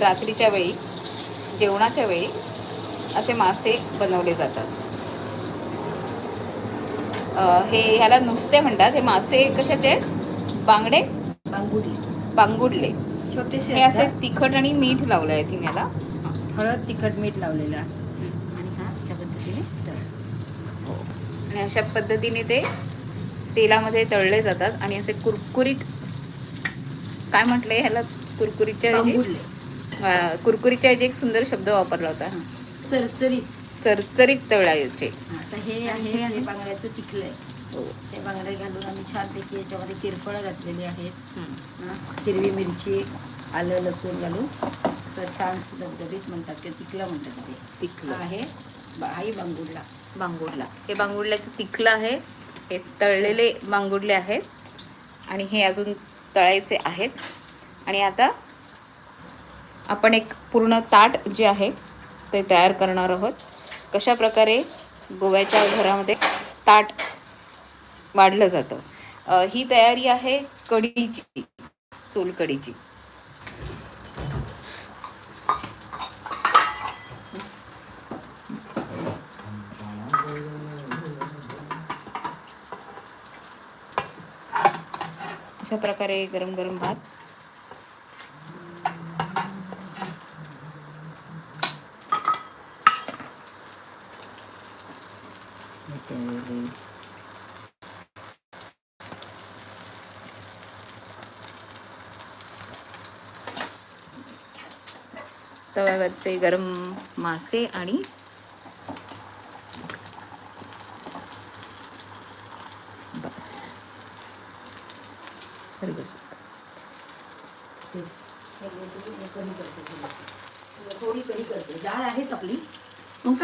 रात्रीच्या वेळी जेवणाच्या वेळी असे मासे बनवले जातात. हे ह्याला नुसते म्हणतात. हे मासे कशाचे? बांगडे? बांगुडी बांगुडले. छोटेसे हे असे. तिखट आणि मीठ लावलं आहे तिने याला. हळद तिखट मीठ लावलेलं आहे. आणि हा अशा पद्धतीने तळ आणि अशा पद्धतीने ते तेलामध्ये तळले जातात. आणि असे कुरकुरीत काय म्हटलंय ह्याला? कुरकुरीच्या? बांगुडले. कुरकुरीच्या ऐवजी एक सुंदर शब्द वापरला होता. चरचरीत. चरचरीत तळायचे आता हे आहे हे आहे? हे बांगड्याचं टिकलंय. हो. ते बांगडे घालून आम्ही छानपैकी याच्यामध्ये तिरफळं घातलेली आहेत. हा, हिरवी मिरची आलं लसूण घालून असं छान दबदबीत म्हणतात किंवा तिकलं म्हणतात ते. तिखलं आहे बा- आई बांगुडला. बांगुडला. हे बांगुडल्याचं तिखलं आहे. हे तळलेले बांगुडले आहेत. आणि हे अजून तळायचे आहेत. आणि आता आपण एक पूर्ण ताट जे आहे ते तयार करणार आहोत. कशा प्रकारे गोव्याच्या घरामध्ये ताट वाढलं जातं? ही तयारी आहे कढीची सोलकढीची. अशा प्रकारे गरम गरम भात तव्यावरचे गरम मासे आणि बस सर्व थोडी कढी करते डाळ आहेच आपली मग